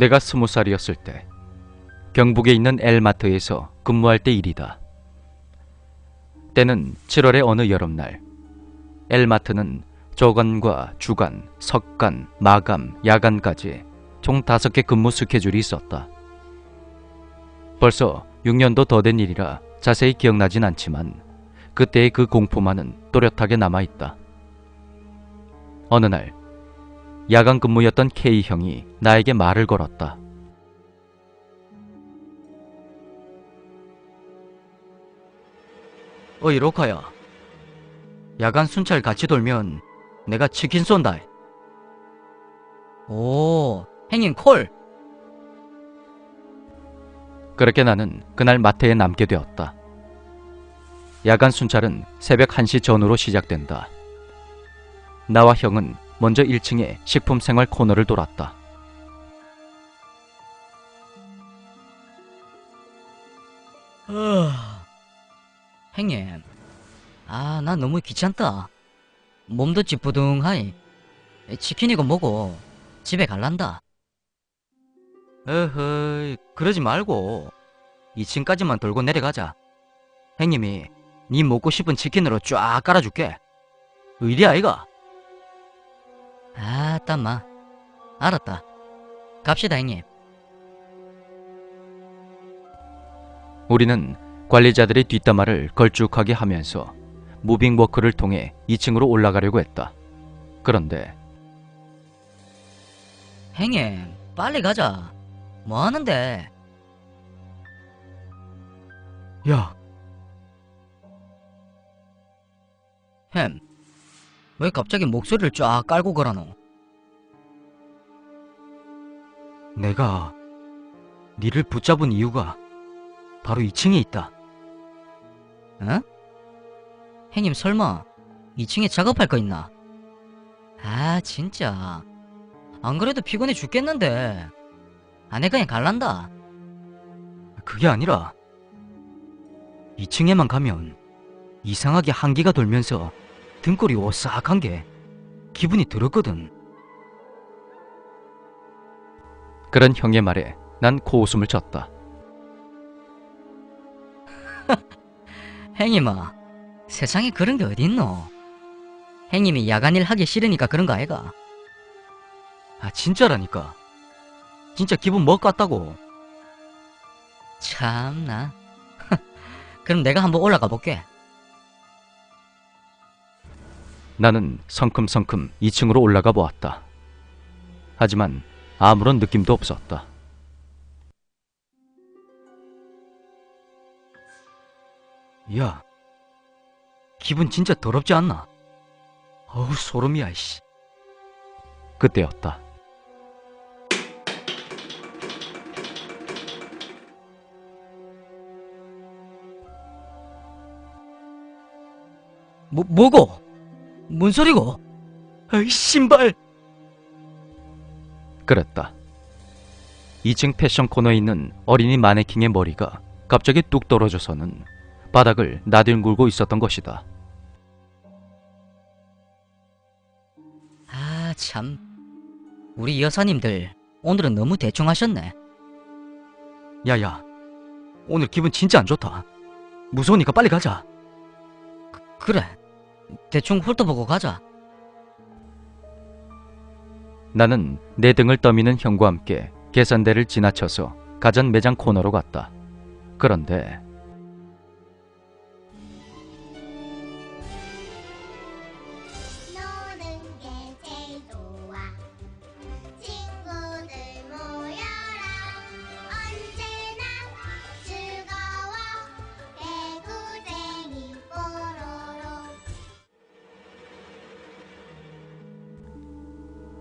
내가 스무 살이었을 때 경북에 있는 엘마트에서 근무할 때 일이다. 때는 7월의 어느 여름날 엘마트는 조간과 주간, 석간, 마감, 야간까지 총 다섯 개 근무 스케줄이 있었다. 벌써 6년도 더 된 일이라 자세히 기억나진 않지만 그때의 그 공포만은 또렷하게 남아있다. 어느 날 야간 근무였던 K 형이 나에게 말을 걸었다. 어이 로카야. 야간 순찰 같이 돌면 내가 치킨 쏜다. 오, 행인 콜. 그렇게 나는 그날 마트에 남게 되었다. 야간 순찰은 새벽 1시 전후로 시작된다. 나와 형은 먼저 1층에 식품 생활 코너를 돌았다. 행님. 아, 나 너무 귀찮다. 몸도 찌뿌둥하이. 치킨이고 뭐고 집에 갈란다. 에허이, 그러지 말고 2층까지만 돌고 내려가자. 형님이 네 먹고 싶은 치킨으로 쫙 깔아줄게. 의리 아이가? 아, 땀마. 알았다. 갑시다, 행님. 우리는 관리자들의 뒷담화를 걸쭉하게 하면서 무빙 워크를 통해 2층으로 올라가려고 했다. 그런데 행님, 빨리 가자. 뭐 하는데? 야, 햄. 왜 갑자기 목소리를 쫙 깔고 그러노? 내가 니를 붙잡은 이유가 바로 2층에 있다. 어? 행님 설마 2층에 작업할 거 있나? 아 진짜 안 그래도 피곤해 죽겠는데 아내 그냥 갈란다 그게 아니라 2층에만 가면 이상하게 한기가 돌면서 등골이 오싹한 게 기분이 들었거든. 그런 형의 말에 난 코웃음을 쳤다. 행님아 세상에 그런 게 어딨노 행님이 야간일 하기 싫으니까 그런 거 아이가 아 진짜라니까. 진짜 기분 뭐 같다고. 참나 그럼 내가 한번 올라가 볼게 나는 성큼성큼 2층으로 올라가 보았다. 하지만 아무런 느낌도 없었다. 야, 기분 진짜 더럽지 않나? 어우, 소름이야, 씨. 그때였다. 뭐, 뭐고? 뭔 소리고? 아이, 신발! 그랬다. 2층 패션 코너에 있는 어린이 마네킹의 머리가 갑자기 뚝 떨어져서는 바닥을 나뒹굴고 있었던 것이다. 아, 참. 우리 여사님들, 오늘은 너무 대충 하셨네. 야야, 오늘 기분 진짜 안 좋다. 무서우니까 빨리 가자. 그래. 대충 훑어보고 가자. 나는 내 등을 떠미는 형과 함께 계산대를 지나쳐서 가전 매장 코너로 갔다. 그런데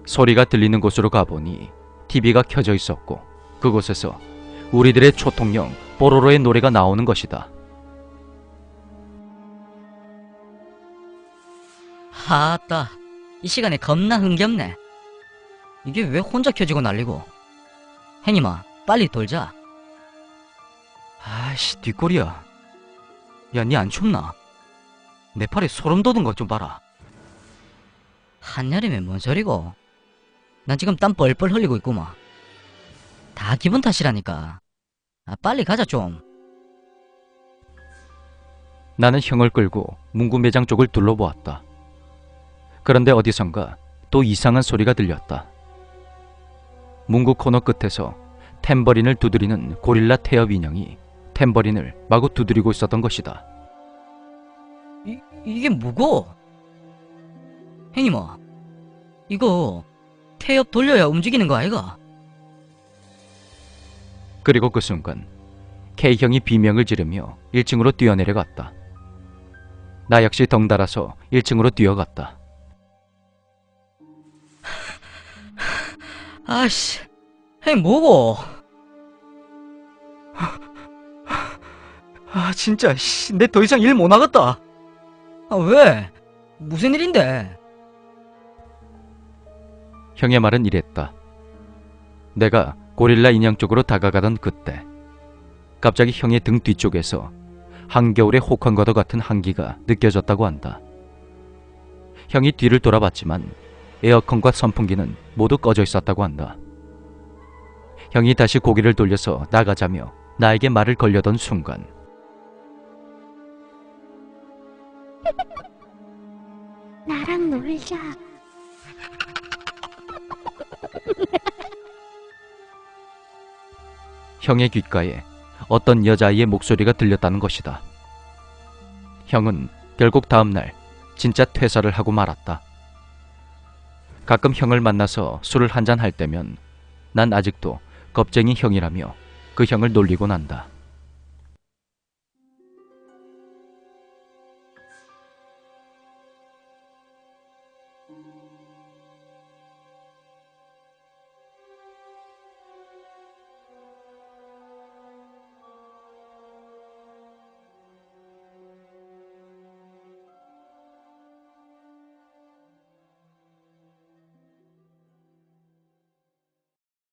소리가 들리는 곳으로 가보니 TV가 켜져 있었고 그곳에서 우리들의 초통령 뽀로로의 노래가 나오는 것이다. 하따. 이 시간에 겁나 흥겹네. 이게 왜 혼자 켜지고 난리고? 행님아, 빨리 돌자. 아이씨 뒷골이야. 야 니 안 춥나? 내 팔에 소름 돋은 것 좀 봐라. 한여름에 뭔 소리고? 난 지금 땀 뻘뻘 흘리고 있구만. 다 기분 탓이라니까. 아, 빨리 가자 좀. 나는 형을 끌고 문구 매장 쪽을 둘러보았다. 그런데 어디선가 또 이상한 소리가 들렸다. 문구 코너 끝에서 탬버린을 두드리는 고릴라 태엽 인형이 탬버린을 마구 두드리고 있었던 것이다. 이, 이게 뭐고? 행님아, 이거 태엽 돌려야 움직이는 거 아이가? 그리고 그 순간 K형이 비명을 지르며 1층으로 뛰어내려갔다. 나 역시 덩달아서 1층으로 뛰어갔다. 아씨, 행 뭐고? 아 진짜 내 더 이상 일 못 하겠다. 아 왜? 무슨 일인데? 형의 말은 이랬다. 내가 고릴라 인형 쪽으로 다가가던 그때 갑자기 형의 등 뒤쪽에서 한겨울의 혹한과도 같은 한기가 느껴졌다고 한다. 형이 뒤를 돌아봤지만 에어컨과 선풍기는 모두 꺼져 있었다고 한다. 형이 다시 고개를 돌려서 나가자며 나에게 말을 걸려던 순간 나랑 놀자. 형의 귓가에 어떤 여자아이의 목소리가 들렸다는 것이다. 형은 결국 다음날 진짜 퇴사를 하고 말았다. 가끔 형을 만나서 술을 한잔 할 때면 난 아직도 겁쟁이 형이라며 그 형을 놀리곤 한다.